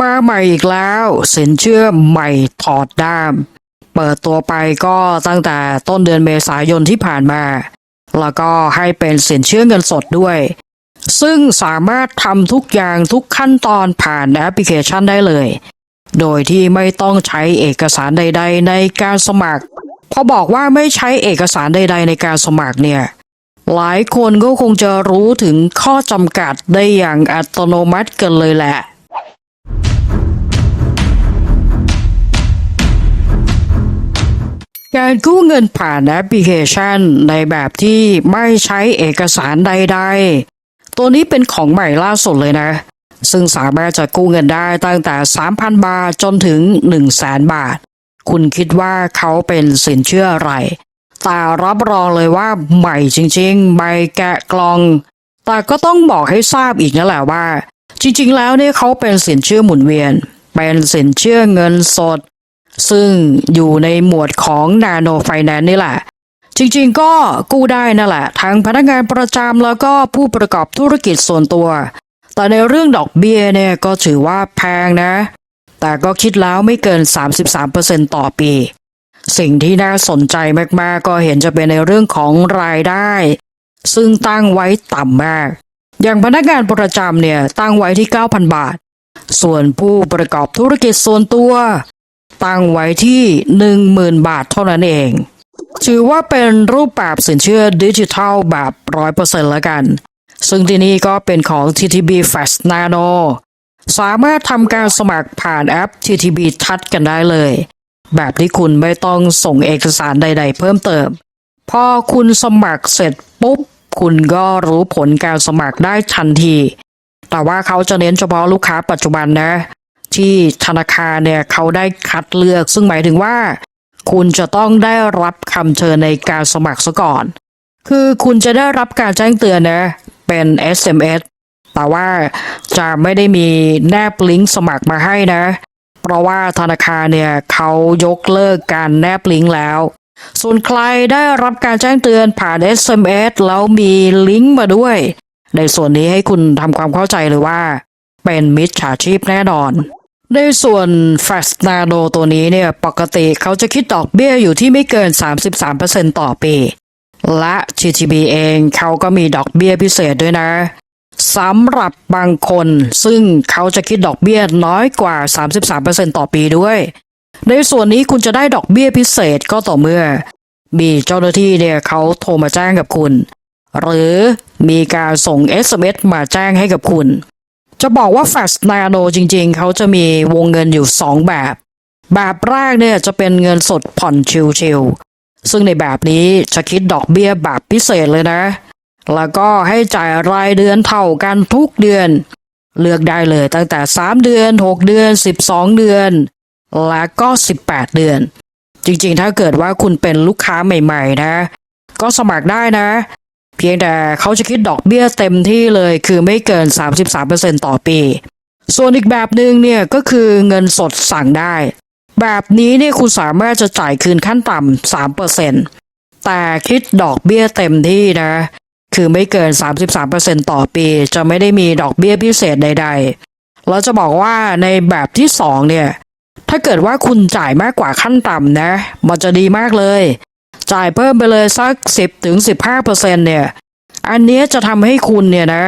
มาใหม่อีกแล้วสินเชื่อใหม่ถอดด้าม เปิดตัวไปก็ตั้งแต่ต้นเดือนเมษายนที่ผ่านมา แล้วก็ให้เป็นสินเชื่อเงินสดด้วย ซึ่งสามารถทำทุกอย่างทุกขั้นตอนผ่านแอปพลิเคชันได้เลย โดยที่ไม่ต้องใช้เอกสารใด ๆ ในการสมัครพอบอกว่าไม่ใช้เอกสารใด ๆ ในการสมัครเนี่ยหลายคนก็คงจะรู้ถึงข้อจำกัดได้อย่างอัตโนมัติกันเลยแหละ การกู้เงินผ่านแอปพลิเคชันในแบบที่ไม่ใช้เอกสารใด ๆ ตัวนี้เป็นของใหม่ล่าสุดเลยนะ ซึ่งสามารถจะกู้เงินได้ตั้งแต่ 3,000 บาทจนถึง 100,000 บาท คุณคิดว่าเขาเป็นสินเชื่ออะไร แต่รับรองเลยว่าใหม่จริงๆใหม่แกะกลอง แต่ก็ต้องบอกให้ทราบอีกนั่นแหละว่า จริงๆ แล้วเนี่ยเขาเป็นสินเชื่อหมุนเวียน เป็นสินเชื่อเงินสด ซึ่งอยู่ในหมวดของนาโนไฟแนนซ์นี่แหละ จริงๆก็กู้ได้นั่นแหละ ทั้งพนักงานประจำแล้วก็ผู้ประกอบธุรกิจส่วนตัว แต่ในเรื่องดอกเบี้ยเนี่ยก็ถือว่าแพงนะ แต่ก็คิดแล้วไม่เกิน 33%ต่อปี สิ่งที่น่าสนใจมากๆ ก็เห็นจะเป็นในเรื่องของรายได้ ซึ่งตั้งไว้ต่ำมาก อย่างพนักงานประจำเนี่ยตั้งไว้ที่ 9,000 บาทส่วนผู้ประกอบธุรกิจส่วนตัว ตั้งไว้ที่ 10,000 บาทเท่านั้นเอง ถือว่าเป็นรูปแบบสินเชื่อดิจิทัลแบบ 100%แล้วกัน ซึ่งที่นี่ก็เป็นของ TTB Fast Nano สามารถทำการสมัครผ่านแอป TTB Touch กันได้เลย แบบที่คุณไม่ต้องส่งเอกสารใด ๆ เพิ่มเติม พอคุณสมัครเสร็จปุ๊บ คุณก็รู้ผลการสมัครได้ทันที แต่ว่าเขาจะเน้นเฉพาะลูกค้าปัจจุบันนะ ที่ธนาคารเนี่ยเขาได้คัดเลือก ซึ่งหมายถึงว่า คุณจะต้องได้รับคำเชิญในการสมัครซะก่อน คือคุณจะได้รับการแจ้งเตือนนะเป็น SMS แต่ว่าจะไม่ได้มีแนบลิงก์สมัครมาให้นะ เพราะว่าธนาคารเนี่ยเขายกเลิกการแนบลิงก์แล้ว ส่วนใครได้รับการแจ้งเตือนผ่าน SMS แล้วมีลิงก์มาด้วย ในส่วนนี้ให้คุณทำความเข้าใจเลยว่า เป็นมิจฉาชีพแน่นอน ในส่วน Fast Nano ตัวนี้เนี่ยปกติเขาจะคิดดอกเบี้ยอยู่ที่ไม่เกิน 33%ต่อปี และ TTB เองเขาก็มีดอกเบี้ยพิเศษด้วยนะสำหรับบางคนซึ่งเขาจะคิดดอกเบี้ยน้อยกว่า 33%ต่อปีด้วย ในส่วนนี้คุณจะได้ดอกเบี้ยพิเศษก็ต่อเมื่อ มีเจ้าหน้าที่เนี่ยเขาโทรมาแจ้งกับคุณ หรือมีการส่ง SMS มาแจ้งให้กับคุณ จะบอกว่า Fast Nano จริงๆ เขาจะมีวงเงินอยู่ 2 แบบ แบบแรกเนี่ยจะเป็นเงินสดผ่อนชิวๆซึ่งในแบบนี้จะคิดดอกเบี้ยแบบพิเศษเลยนะ แล้วก็ให้จ่ายรายเดือนเท่ากันทุกเดือน เลือกได้เลยตั้งแต่ 3 เดือน 6 เดือน 12 เดือน และก็ 18 เดือน จริงๆ ถ้าเกิดว่าคุณเป็นลูกค้าใหม่ ๆ นะ ก็สมัครได้นะ เพียงแต่เขาจะคิดดอกเบี้ยเต็มที่เลยคือไม่เกิน 33%ต่อปี ส่วนอีกแบบหนึ่งเนี่ยก็คือเงินสดสั่งได้ แบบนี้เนี่ยคุณสามารถจะจ่ายคืนขั้นต่ำ3%แต่คิดดอกเบี้ยเต็มที่นะ คือไม่เกิน 33%ต่อปี จะไม่ได้มีดอกเบี้ยพิเศษใด ๆ เราจะบอกว่าในแบบที่สองเนี่ยถ้าเกิดว่าคุณจ่ายมากกว่าขั้นต่ำนะ มันจะดีมากเลย จ่ายเพิ่มไปเลยสัก 10ถึง15%เนี่ย อันนี้จะทำให้คุณเนี่ยนะ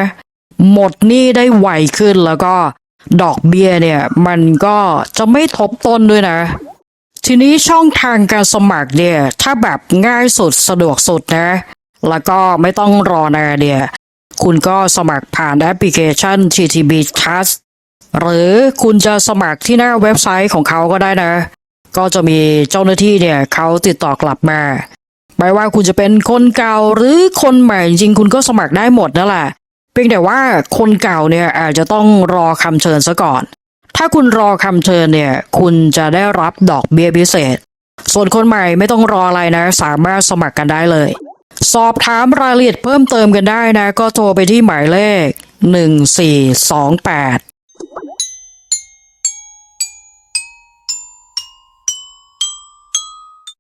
หมดหนี้ได้ไวขึ้นแล้วก็ดอกเบี้ยเนี่ย มันก็จะไม่ทบต้นด้วยนะ ทีนี้ช่องทางการสมัครเนี่ย ถ้าแบบง่ายสุดสะดวกสุดนะ แล้วก็ไม่ต้องรอนานเนี่ย คุณก็สมัครผ่านแอปพลิเคชัน TTB Trust หรือคุณจะสมัครที่หน้าเว็บไซต์ของเขาก็ได้นะ ก็จะมีเจ้าหน้าที่เนี่ยเขาติดต่อกลับมาไม่ว่าคุณจะเป็นคนเก่าหรือคนใหม่จริงคุณก็สมัครได้หมดนั่นแหละเพียงแต่ว่าคนเก่าเนี่ยอาจจะต้องรอคำเชิญซะก่อน ถ้าคุณรอคำเชิญเนี่ย คุณจะได้รับดอกเบี้ยพิเศษ ส่วนคนใหม่ไม่ต้องรออะไรนะ สามารถสมัครกันได้เลย สอบถามรายละเอียดเพิ่มเติมกันได้นะ ก็โทรไปที่หมายเลข 1428